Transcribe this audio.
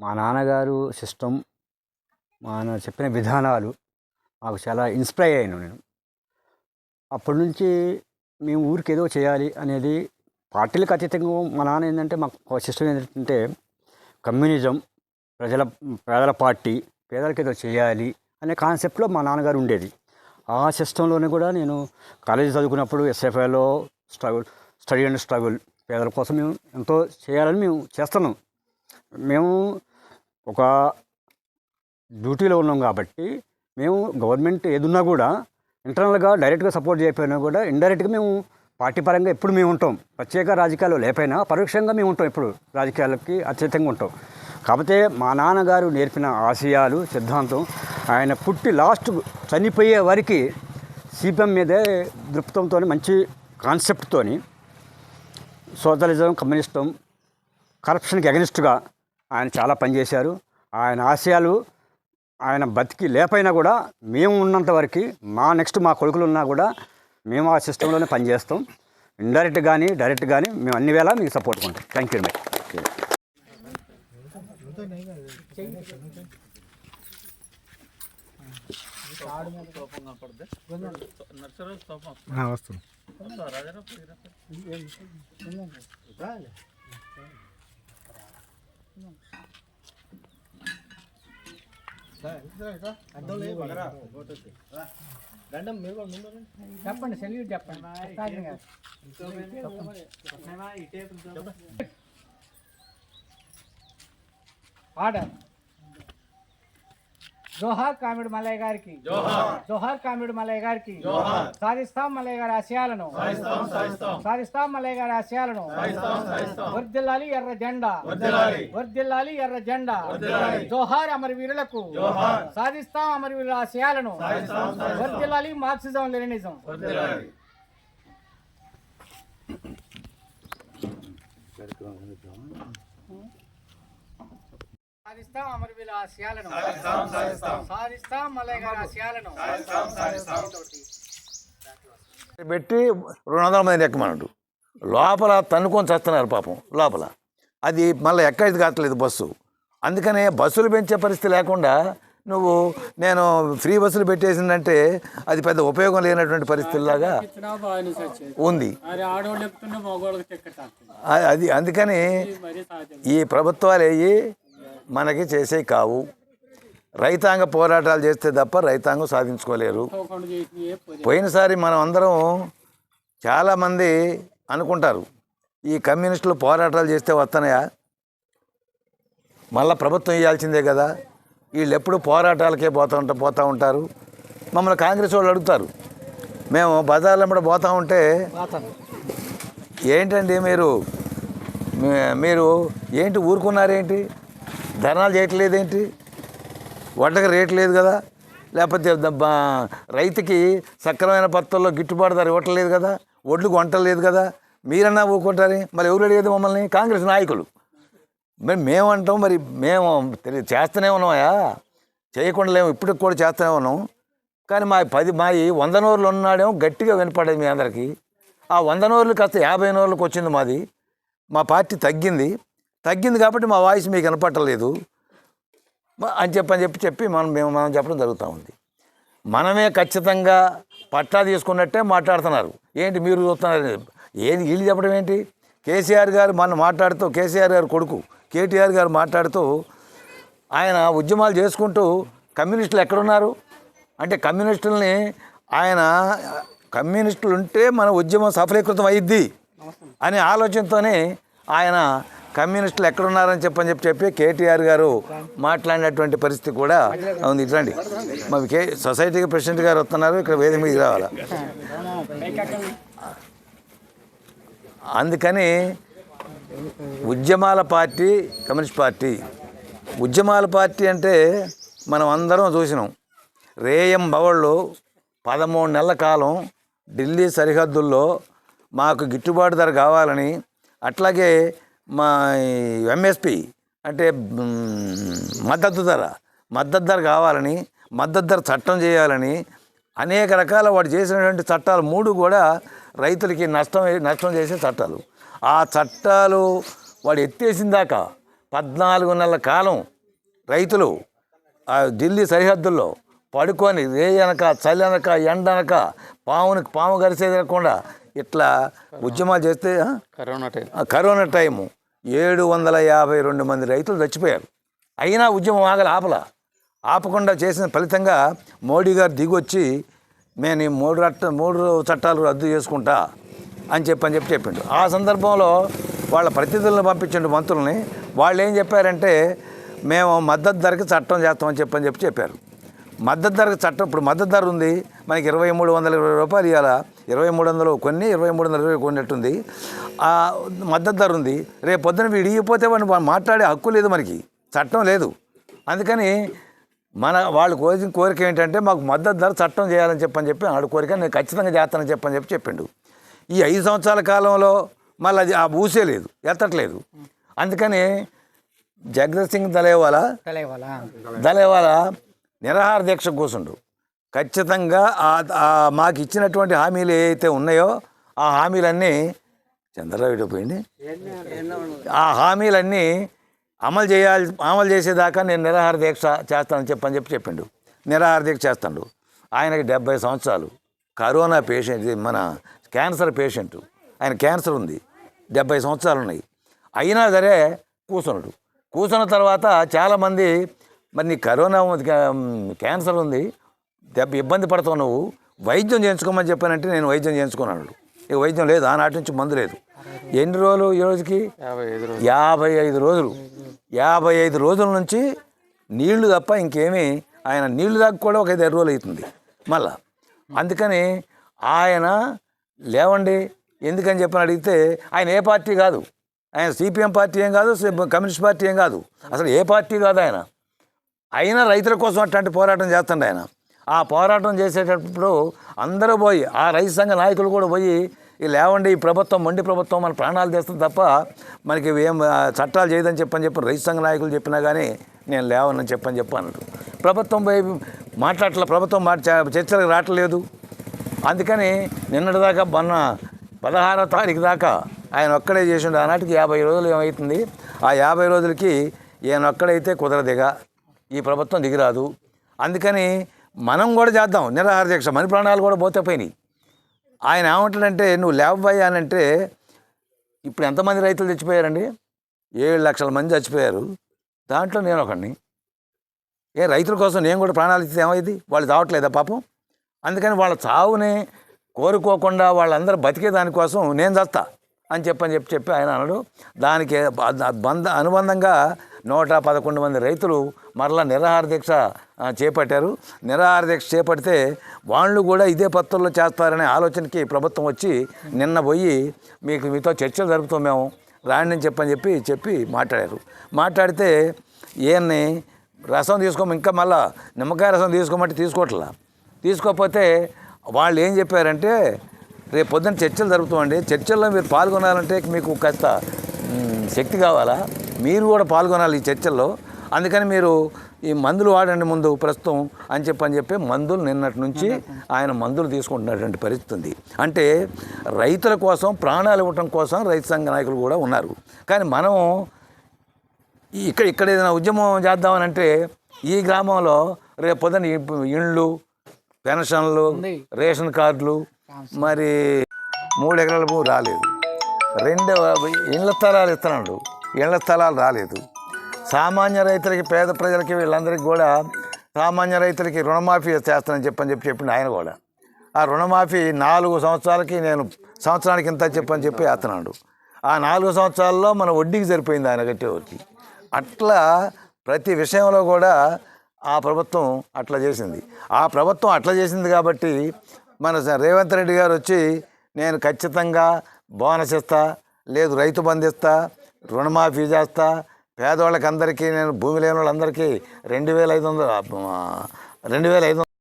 మా నాన్నగారు సిస్టమ్ మా నాన్న చెప్పిన విధానాలు మాకు చాలా ఇన్స్పైర్ అయ్యాను నేను. అప్పటి నుంచి మేము ఊరికి ఏదో చేయాలి అనేది పార్టీలకు అతీతంగా మా నాన్న ఏంటంటే మాకు సిస్టమ్ ఏంటంటే కమ్యూనిజం ప్రజల పేదల పార్టీ పేదలకు ఏదో చేయాలి అనే కాన్సెప్ట్లో మా నాన్నగారు ఉండేది. ఆ సిస్టంలోనే కూడా నేను కాలేజీ చదువుకున్నప్పుడు ఎస్ఎఫ్ఐలో స్ట్రగుల్ స్టడీ అండ్ స్ట్రగుల్ పేదల కోసం మేము ఎంతో చేయాలని మేము చేస్తున్నాం. మేము ఒక డ్యూటీలో ఉన్నాం కాబట్టి మేము గవర్నమెంట్ ఏదున్నా కూడా ఇంటర్నల్గా డైరెక్ట్గా సపోర్ట్ చేయకపోయినా కూడా ఇండైరెక్ట్గా మేము పార్టీ పరంగా ఎప్పుడు మేము ఉంటాం. ప్రత్యేక రాజకీయాలు లేకపోయినా పరోక్షంగా మేము ఉంటాం ఇప్పుడు రాజకీయాలకి అత్యధికంగా ఉంటాం. కాకపోతే మా నాన్నగారు నేర్పిన ఆశయాలు సిద్ధాంతం ఆయన పుట్టి లాస్ట్ చనిపోయే వారికి సిపిఎం మీదే దృక్పథంతో మంచి కాన్సెప్ట్తోని సోషలిజం కమ్యూనిస్టం కరప్షన్కి అగెనిస్ట్గా ఆయన చాలా పనిచేశారు ఆయన ఆశయాలు ఆయన బతికి లేపైనా కూడా మేము ఉన్నంత వరకు మా నెక్స్ట్ మా కొడుకులు ఉన్నా కూడా మేము ఆ సిస్టంలోనే పనిచేస్తాం ఇండైరెక్ట్ కానీ డైరెక్ట్ కానీ మేము అన్ని వేళ మీకు సపోర్ట్ ఉంటాం. థ్యాంక్ యూ మై వస్తుంది. చెప్పండి సెల్యూట్ చెప్పండి. ఆర్డర్. జోహార్ కామిడి మల్లయ్య గారికి. జోహార్. కామిడి మల్లయ్య గారికి. సాధిస్తాం మల్లయ్య గారి ఆశయాలను. సాధిస్తాం మల్లయ్య గారి ఆశయాలను. వర్దిల్లాలి ఎర్ర జెండా. వర్దిల్లాలి. ఎర్ర జెండా. జోహార్ అమరవీరులకు. సాధిస్తాం అమరవీరుల ఆశయాలను. వర్దిల్లాలి మార్క్సిజం లెనినిజం. సాధిస్తాం సాధిస్తాం పెట్టి రెండు వందల మంది ఎక్కమన్నాడు. లోపల తన్నుకొని చేస్తున్నారు పాపం లోపల. అది మళ్ళీ ఎక్కడిది కావట్లేదు బస్సు. అందుకనే బస్సులు పెంచే పరిస్థితి లేకుండా నువ్వు నేను ఫ్రీ బస్సులు పెట్టేసిందంటే అది పెద్ద ఉపయోగం లేనటువంటి పరిస్థితిలాగా ఉంది. అది అందుకని ఈ ప్రభుత్వాలు అయ్యి మనకి చేసే కావు. రైతాంగ పోరాటాలు చేస్తే తప్ప రైతాంగం సాధించుకోలేరు. పోయినసారి మనం అందరం చాలామంది అనుకుంటారు ఈ కమ్యూనిస్టులు పోరాటాలు చేస్తే వస్తున్నాయా మళ్ళీ ప్రభుత్వం ఇవ్వాల్సిందే కదా. వీళ్ళు ఎప్పుడు పోరాటాలకే పోతూ ఉంటా పోతూ ఉంటారు. మమ్మల్ని కాంగ్రెస్ వాళ్ళు అడుగుతారు. మేము బజార్లో కూడా పోతూ ఉంటే ఏంటండి మీరు? మీరు ఏంటి ఊరుకున్నారేంటి? ధర్నాలు చేయట్లేదేంటి? వడ్డకి రేటు లేదు కదా. లేకపోతే రైతుకి సక్రమైన పత్తుల్లో గిట్టుబాటు ధర ఇవ్వట్లేదు కదా. ఒడ్లు కొంటలేదు కదా. మీరన్నా ఊరుకుంటారని మరి ఎవరు అడిగేది మమ్మల్ని? కాంగ్రెస్ నాయకులు. మరి మేము అంటాం మరి మేము చేస్తూనే ఉన్నామయా? చేయకుండా లేము. ఇప్పటికి కూడా చేస్తూనే ఉన్నాం. కానీ మా పది మా వంద నోర్లు ఉన్నాడేమో గట్టిగా వినపడేది మీ అందరికీ. ఆ వంద నోర్లు కాస్త యాభై నోర్లకు వచ్చింది మాది. మా పార్టీ తగ్గింది. తగ్గింది కాబట్టి మా వాయిస్ మీకు వినపట్టలేదు అని చెప్పి అని చెప్పి చెప్పి మనం మేము మనం చెప్పడం జరుగుతూ ఉంది. మనమే ఖచ్చితంగా పట్టా తీసుకున్నట్టే మాట్లాడుతున్నారు. ఏంటి మీరు చూస్తున్నారు? ఏది వీళ్ళు చెప్పడం ఏంటి? కేసీఆర్ గారు మన మాట్లాడుతూ కేసీఆర్ గారు కొడుకు కేటీఆర్ గారు మాట్లాడుతూ ఆయన ఉద్యమాలు చేసుకుంటూ కమ్యూనిస్టులు ఎక్కడున్నారు? అంటే కమ్యూనిస్టుల్ని ఆయన కమ్యూనిస్టులు ఉంటే మన ఉద్యమం సఫలీకృతం అయ్యిద్ది అనే ఆలోచనతోనే ఆయన కమ్యూనిస్టులు ఎక్కడున్నారని చెప్పని చెప్పి చెప్పి కేటీఆర్ గారు మాట్లాడినటువంటి పరిస్థితి కూడా ఉంది. ఇట్లాండి మా కే సొసైటీకి ప్రెసిడెంట్ గారు వస్తున్నారు ఇక్కడ వేదిక మీదకి రావాలా? అందుకని ఉద్యమాల పార్టీ కమ్యూనిస్ట్ పార్టీ. ఉద్యమాల పార్టీ అంటే మనం అందరం చూసినాం. రేయం బవళ్ళు పదమూడు నెలల కాలం ఢిల్లీ సరిహద్దుల్లో మాకు గిట్టుబాటు ధర కావాలని అట్లాగే మా ఎంఎస్పి అంటే మద్దతు ధర. మద్దతు ధర కావాలని మద్దతు ధర చట్టం చేయాలని అనేక రకాల వాడు చేసినటువంటి చట్టాలు మూడు కూడా రైతులకి నష్టం నష్టం చేసే చట్టాలు. ఆ చట్టాలు వాడు ఎత్తేసిన దాకా పద్నాలుగు నెలల కాలం రైతులు ఆ ఢిల్లీ సరిహద్దుల్లో పడుకొని రేయనక చల్లనక ఎండనక పామునికి పాము గరిసేది లేకుండా ఇట్లా ఉద్యమాలు చేస్తే? Corona time. Corona time. ఏడు వందల యాభై రెండు మంది రైతులు చచ్చిపోయారు. అయినా ఉద్యమం ఆగల ఆపల. ఆపకుండా చేసిన ఫలితంగా మోడీ గారు దిగొచ్చి నేను ఈ మూడు రట్ట మూడు చట్టాలు రద్దు చేసుకుంటా అని చెప్పి అని చెప్పి చెప్పిండు. ఆ సందర్భంలో వాళ్ళ ప్రతినిధులను పంపించిండు మంత్రుల్ని. వాళ్ళు ఏం చెప్పారంటే మేము మద్దతు ధరకి చట్టం చేస్తామని చెప్పని చెప్పి చెప్పారు. మద్దతు ధరకు చట్టం ఇప్పుడు మద్దతు ధర ఉంది. మనకి ఇరవై మూడు వందల ఇరవై రూపాయలు ఇవ్వాలా ఇరవై మూడు వందలు కొన్ని ఇరవై మూడు వందల ఇరవై కొన్నట్టుంది ఆ మద్దతు ధర ఉంది. రేపు పొద్దున వీడు ఇగిపోతే వాడిని మాట్లాడే హక్కు లేదు మనకి. చట్టం లేదు. అందుకని మన వాళ్ళు కోరిన కోరిక ఏంటంటే మాకు మద్దతు ధర చట్టం చేయాలని చెప్పని చెప్పి ఆడు కోరిక నేను ఖచ్చితంగా చేస్తానని చెప్పని చెప్పి చెప్పిండు. ఈ ఐదు సంవత్సరాల కాలంలో మళ్ళీ అది ఆ ఊసే లేదు. ఎత్తట్లేదు. అందుకని జగదత్ సింగ్ దలేవాలా దళేవాల? నిరాహార దీక్ష కూర్చుండు ఖచ్చితంగా మాకు ఇచ్చినటువంటి హామీలు ఏవైతే ఉన్నాయో ఆ హామీలన్నీ చంద్రరావు పోయింది ఆ హామీలన్నీ అమలు చేయాలి అమలు చేసేదాకా నేను నిరాహార దీక్ష చేస్తానని చెప్పని చెప్పి చెప్పిండు. నిరాహార దీక్ష చేస్తాడు. ఆయనకి డెబ్బై సంవత్సరాలు. కరోనా పేషెంట్ మన క్యాన్సర్ పేషెంట్. ఆయన క్యాన్సర్ ఉంది. డెబ్బై సంవత్సరాలు ఉన్నాయి. అయినా సరే కూర్చున్నాడు కూర్చున్న తర్వాత చాలామంది మరి నీ కరోనా క్యాన్సర్ ఉంది. దెబ్బ ఇబ్బంది పడతావు నువ్వు వైద్యం చేయించుకోమని చెప్పానంటే నేను వైద్యం చేయించుకున్నాను. ఇక వైద్యం లేదు ఆనాటి నుంచి మందు లేదు. ఎన్ని రోజులు ఈ రోజుకి? యాభై ఐదు రోజులు. యాభై ఐదు రోజులు. ఐదు నుంచి నీళ్ళు తప్ప ఇంకేమీ ఆయన నీళ్ళు దాకా కూడా ఒక ఐదు రోజులు అవుతుంది మళ్ళా. అందుకని ఆయన లేవండి ఎందుకని చెప్పని అడిగితే ఆయన ఏ పార్టీ కాదు. ఆయన సిపిఎం పార్టీ ఏం కాదు కమ్యూనిస్ట్ పార్టీ ఏం కాదు. అసలు ఏ పార్టీ కాదు ఆయన. అయినా రైతుల కోసం అట్లాంటి పోరాటం చేస్తుండే ఆయన. ఆ పోరాటం చేసేటప్పుడు అందరూ పోయి ఆ రైతు సంఘ నాయకులు కూడా పోయి ఈ లేవండి ఈ ప్రభుత్వం మొండి ప్రభుత్వం మన ప్రాణాలు తెస్తుంది తప్ప మనకి ఏం చట్టాలు చేయదని చెప్పని చెప్పి రైతు సంఘ నాయకులు చెప్పినా కానీ నేను లేవనని చెప్పని చెప్పాను ప్రభుత్వం పోయి మాట్లాడట్ల ప్రభుత్వం మాట చర్చలకు రావట్లేదు. అందుకని నిన్నటిదాకా మొన్న పదహారో తారీఖు దాకా ఆయన ఒక్కడే చేసిండు. ఆనాటికి యాభై రోజులు ఏమవుతుంది ఆ యాభై రోజులకి ఈయన ఒక్కడైతే కుదరదిగా. ఈ ప్రభుత్వం దిగిరాదు. అందుకని మనం కూడా చేద్దాం. నిరాహార దీక్ష మన ప్రాణాలు కూడా పోతే పోయినాయి. ఆయన ఏమంటాడంటే నువ్వు లేవబోయా అని అంటే ఇప్పుడు ఎంతమంది రైతులు చచ్చిపోయారండి? ఏడు లక్షల మంది చచ్చిపోయారు. దాంట్లో నేను ఒకడిని. ఏ రైతుల కోసం నేను కూడా ప్రాణాలు ఇస్తే ఏమైంది? వాళ్ళు చావట్లేదా పాపం? అందుకని వాళ్ళ చావుని కోరుకోకుండా వాళ్ళందరూ బతికే దానికోసం నేను చస్తా అని చెప్పని చెప్పి చెప్పి ఆయన అన్నాడు దానికి బంధ అనుబంధంగా నూట పదకొండు మంది రైతులు మరలా నిరాహార దీక్ష చేపట్టారు. నిరాహార దీక్ష చేపడితే వాళ్ళు కూడా ఇదే పత్రంలో చేస్తారనే ఆలోచనకి ప్రభుత్వం వచ్చి నిన్న పోయి మీకు మీతో చర్చలు జరుపుతాం మేము రాండి చెప్పని చెప్పి చెప్పి మాట్లాడారు. మాట్లాడితే ఈయన్ని రసం తీసుకోము ఇంకా మళ్ళా నిమ్మకాయ రసం తీసుకోమంటే తీసుకోవట్లా. తీసుకోకపోతే వాళ్ళు ఏం చెప్పారంటే రేపు పొద్దున్న చర్చలు జరుపుతామండి. చర్చల్లో మీరు పాల్గొనాలంటే మీకు కాస్త శక్తి కావాలా? మీరు కూడా పాల్గొనాలి ఈ చర్చల్లో. అందుకని మీరు ఈ మందులు వాడండి ముందు ప్రస్తుతం అని చెప్పి అని చెప్పి మందులు నిన్నటి నుంచి ఆయన మందులు తీసుకుంటున్నటువంటి పరిస్థితి ఉంది. అంటే రైతుల కోసం ప్రాణాలు ఇవ్వటం కోసం రైతు సంఘ నాయకులు కూడా ఉన్నారు. కానీ మనం ఇక్కడ ఇక్కడ ఏదైనా ఉద్యమం చేద్దామని అంటే ఈ గ్రామంలో రేపు పొద్దున ఇండ్లు పెన్షన్లు రేషన్ కార్డులు మరి మూడు ఎకరాల భూమి రాలేదు. రెండు ఇళ్ళ స్థలాలు ఇస్తున్నాడు. ఇళ్ళ స్థలాలు రాలేదు. సామాన్య రైతులకి పేద ప్రజలకి వీళ్ళందరికీ కూడా సామాన్య రైతులకి రుణమాఫీ చేస్తానని చెప్పని చెప్పి చెప్పిండు ఆయన కూడా. ఆ రుణమాఫీ నాలుగు సంవత్సరాలకి నేను సంవత్సరానికి ఇంత చెప్పని చెప్పి వేస్తున్నాడు. ఆ నాలుగు సంవత్సరాల్లో మన వడ్డీకి సరిపోయింది ఆయన కట్టేవారికి అట్లా ప్రతి విషయంలో కూడా ఆ ప్రభుత్వం అట్లా చేసింది. ఆ ప్రభుత్వం అట్లా చేసింది కాబట్టి మన రేవంత్ రెడ్డి గారు వచ్చి నేను ఖచ్చితంగా బోనస్ ఇస్తా లేదు రైతు బంధిస్తా రుణమాఫీ చేస్తా. పేదవాళ్ళకి అందరికీ నేను భూమి లేని వాళ్ళందరికీ రెండు వేల ఐదు వందలు రెండు వేల ఐదు